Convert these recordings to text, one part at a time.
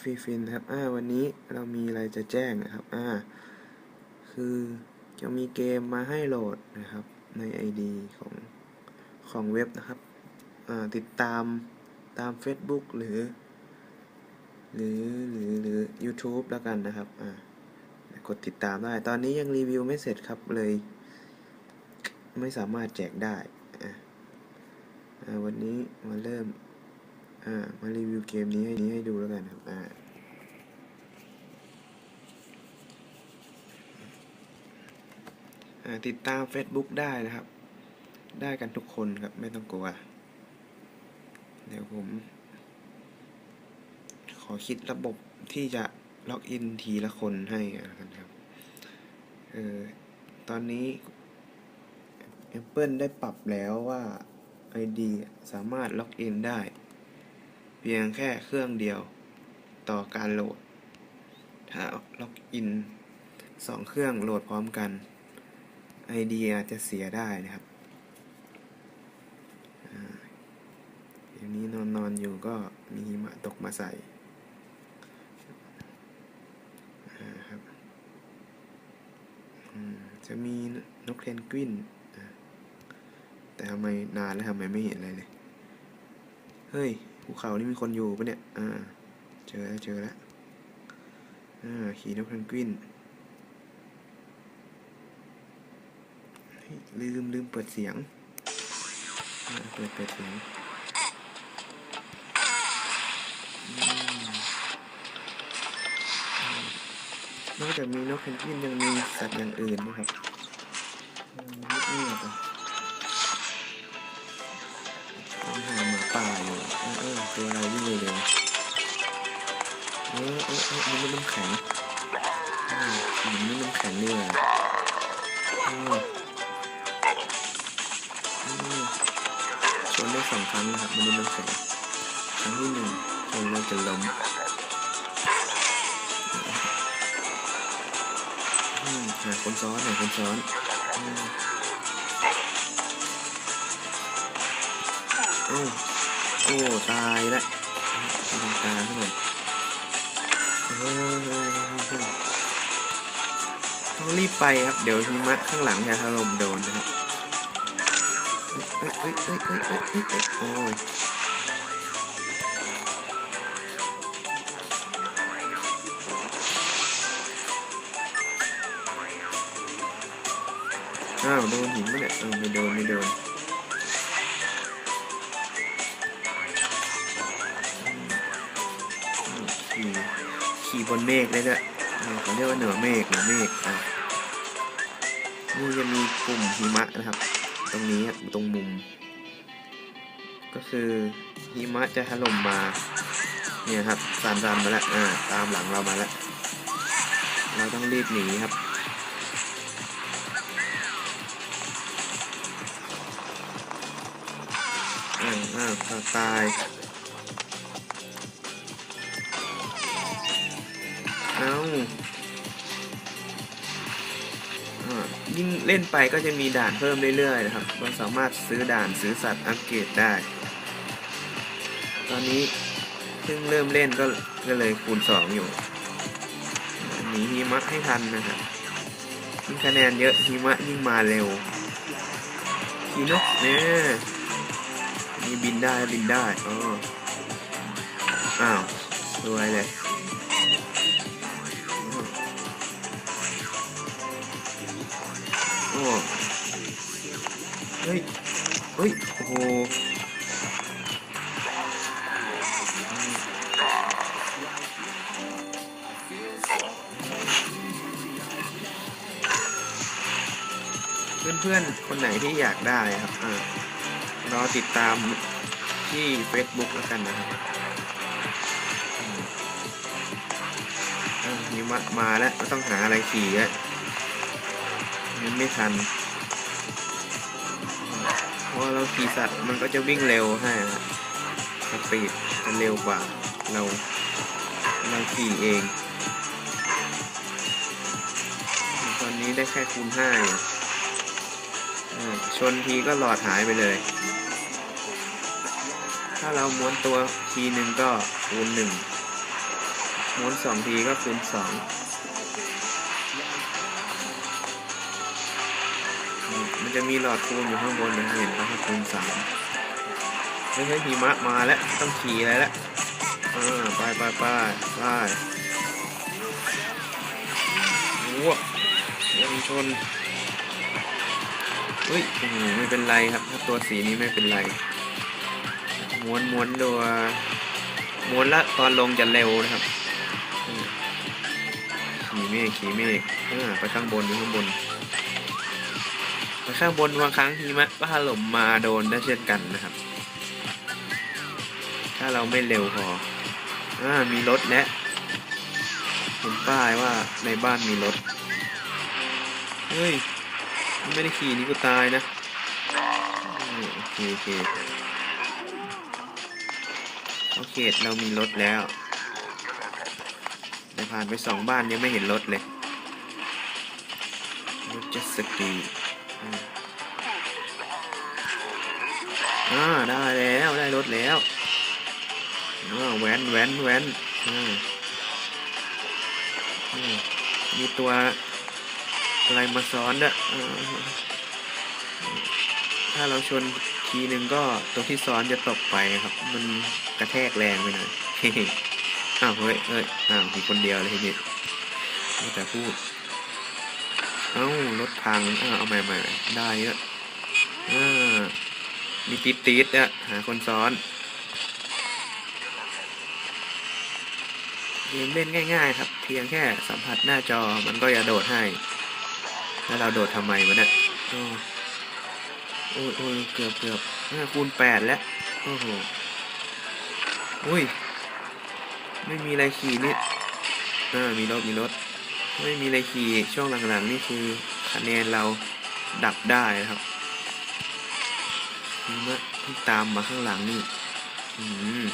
ฟรีฟินครับ อ่า วันนี้เรามีอะไรจะแจ้งนะครับ อ่า คือจะมีเกมมาให้โหลดนะครับ ใน ID ของของเว็บนะครับ อ่า ติดตามตาม Facebook หรือ หรือหรือหรือ YouTube แล้วกันนะครับ อ่า กดติดตามได้ ตอนนี้ยังรีวิวไม่เสร็จครับเลย ไม่สามารถแจกได้ อ่าอ่าวันนี้มาเริ่ม อ่า มารีวิวเกมนี้ให้นี้ให้ดูแล้วกันครับอ่าอ่า ติดตาม Facebook ได้นะครับ ได้กันทุกคนครับ ไม่ต้องกลัว เดี๋ยวผม ขอคิดระบบที่จะล็อกอินทีละคนให้กันครับ เออ ตอนนี้ Apple ได้ปรับแล้วว่า ID สามารถล็อกอินได้ เพียงแค่เครื่องเดียว ต่อการโหลด ถ้าล็อกอินสองเครื่องโหลดพร้อมกัน ID อาจจะเสียได้นะครับอ่าอย่างนี้นอนนอนอยู่ก็มีหิมะตกมาใส่อ่าครับอืมจะมีนกเพนกวินอ่าแต่ทำไมนานแล้วทำไมไม่เห็นอะไรเลย เฮ้ย ภูเขานี่มีคนอยู่ปะเนี่ย อ่า เจอแล้ว เจอแล้ว อ่า ขี่นกเพนกวินลืมลืมเปิดเสียง เปิดเปิดเสียงนอกจากมีนกเพนกวินยังมีสัตว์อย่างอื่นนะครับเงียบอะ มันไม่น้ำแข็งอืมมันไม่น้ำแข็งนี่แหละอืมอืมชนได้สองครั้งนะครับมันไม่น้ำแข็งครั้งที่หนึ่งชนแล้วจะล้มอืมหาคนซ้อนหาคนซ้อนอืมโอ้โอ้ตายละตายตาย ต้องรีบไปครับ เดี๋ยวหิมะข้างหลังจะถล่มโดนนะครับเอ้โอ้ยอ้าวโดนหินปะเนี่ยเออไม่โดน ไม่โดน บนเมฆได้ด้วยเออเขาเรียกว่าเหนือเมฆเหนือเมฆอะนี่จะมีปุ่มหิมะนะครับ ตรงนี้ตรงมุม ก็คือหิมะจะถล่มมาเนี่ยครับสามซันมาแล้วอ่าตามหลังเรามาแล้วเราต้องรีบหนีครับอ้าอ้าตาย เอาอ่ายิ่งเล่นไปก็จะมีด่านเพิ่มเรื่อยๆนะครับ เราสามารถซื้อด่านซื้อสัตว์อัปเกรดได้ ตอนนี้เพิ่งเริ่มเล่นก็ก็เลยคูณสองอยู่หนีหิมะให้ทันนะครับยิ่งคะแนนเยอะหิมะยิ่งมาเร็วขี่นกเนี่ยมีบินได้บินได้อ๋ออ้าวรวยเลย เฮ้ย โอ้โหเพื่อนๆ คนไหนที่อยากได้ครับอ่ารอติดตามที่ Facebook แล้วกันนะครับมามะมาแล้วต้องหาอะไรขี่แล้วมันไม่ทัน พราะเราขี่สัตว์มันก็จะวิ่งเร็วให้ครับสปีดจะเร็วกว่าเราเราขี่เอง ตอนนี้ได้แค่คูณห้าชนทีก็หลอดหายไปเลย ถ้าเราม้วนตัวทีหนึ่งก็คูณหนึ่งม้วนสองทีก็คูณสอง มันจะมีหลอดคูณอยู่ข้างบนนะเห็นปะครับคูณสามเฮ้ยเฮ้ยหิมะมาแล้วต้องขี่อะไรแล้วอ่าไปไปไปไปว้าวยังชนเฮ้ยไม่เป็นไรครับถ้าตัวสีนี้ไม่เป็นไร ม้วนม้วนตัวม้วนละตอนลงจะเร็วนะครับขี่เมฆขี่เมฆอ่าไปข้างบนไปข้างบน ข้างบนบางครั้งหิมะก็ถล่มมาโดนได้เช่นกันนะครับ ถ้าเราไม่เร็วพออ่ามีรถและเห็นป้ายว่าในบ้านมีรถ เฮ้ย ไม่ได้ขี่นี่กูตายนะ โอเคโอเคโอเคเรามีรถแล้วแต่ผ่านไปสองบ้านยังไม่เห็นรถเลยรถจะสกี อ่าได้แล้วได้รถแล้วอ่าแว้นแว้นแว้นอ่าอืมมีตัวอะไรมาซ้อนด้วยอ่าถ้าเราชนทีหนึ่งก็ตัวที่ซ้อนจะตกไปครับ มันกระแทกแรงไปหน่อยอ้าวเฮ้ยเฮ้ยอ้าวมีคนเดียวเลยทีนี้แต่พูด เอ้ารถพังอ้าวเอาใหม่ใหม่ได้เยอะอ่ามีติดติดอะหาคนซ้อนเกมเล่นง่าย ๆ ครับ เพียงแค่สัมผัสหน้าจอมันก็จะโดดให้ แล้วเราโดดทำไมวะเนี่ยโอ้ยโอ้ยเกือบเกือบห้าคูณแปดแล้ว โอ้โหอุ้ย ไม่มีอะไรขี่นี่อ่ามีรถมีรถ ไม่มีอะไรขี่ช่วงหลังๆนี่คือคะแนนเราดับได้นะครับนี่มะที่ตามมาข้างหลังนี่อืม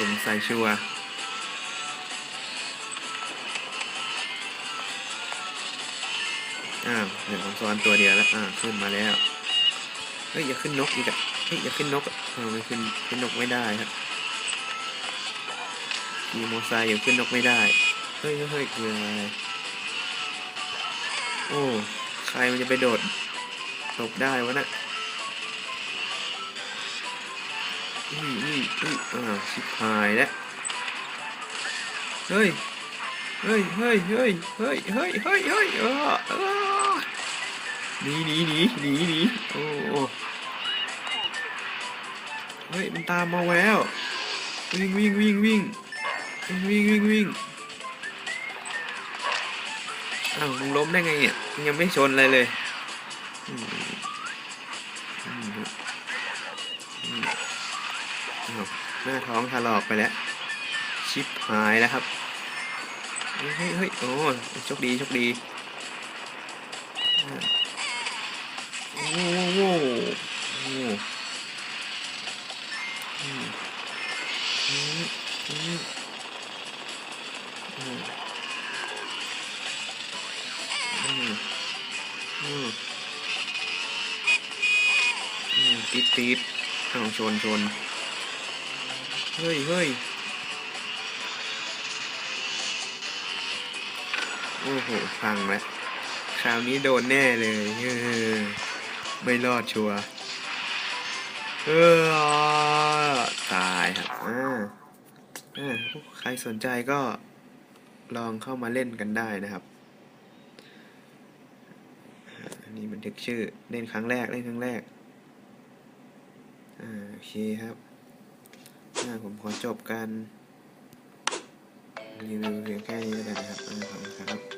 ลมใส่ชัวร์อ้าวเหลือของซ้อนตัวเดียวแล้วอ่าขึ้นมาแล้วเฮ้ยอย่าขึ้นนกอีกอะเฮ้ยอย่าขึ้นนกอะเออไม่ขึ้นขึ้นนกไม่ได้ครับขี่มไซค์อยู่ขึ้นนกไม่ได้ เฮ้ยเฮ้ยเฮ้ยคือ โอ้ ใครมันจะไปโดดหลบได้วะนะ่ะอืมอืมอืมอ่าชิบหายแล้ว เฮ้ย เฮ้ยเฮ้ยเฮ้ยเฮ้ยเฮ้ยเฮ้ยเฮ้ยออ่หนีหนีหนีหนีหนีโอ้เฮ้ย มันตามมาแล้ว วิ่งวิ่งวิ่งวิ่งวิ่งวิ่งวิ่ง อ้าวมึงล้มได้ไงเนี่ยมึงยังไม่ชนอะไรเลยอ้าวหน้าท้องถลอกไปแล้ว ชิปหายแล้วครับ เฮ้ยเฮ้ยโอ้โชคดีโชคดีอ่าโอ้โหโอ้โห ติดติดอ้าวชนชนเฮ้ยเฮ้ยโอ้โหฟังแล้วคราวนี้โดนแน่เลยเออไม่รอดชัวร์เออตายครับอ่าอ่าใครสนใจก็ลองเข้ามาเล่นกันได้นะครับอันนี้บันทึกชื่อเล่นครั้งแรกเล่นครั้งแรก อ่าโอเคครับอ่าผมขอจบการรีวิวเพียงแค่นี้แล้วกันนะครับขอบคุณครับ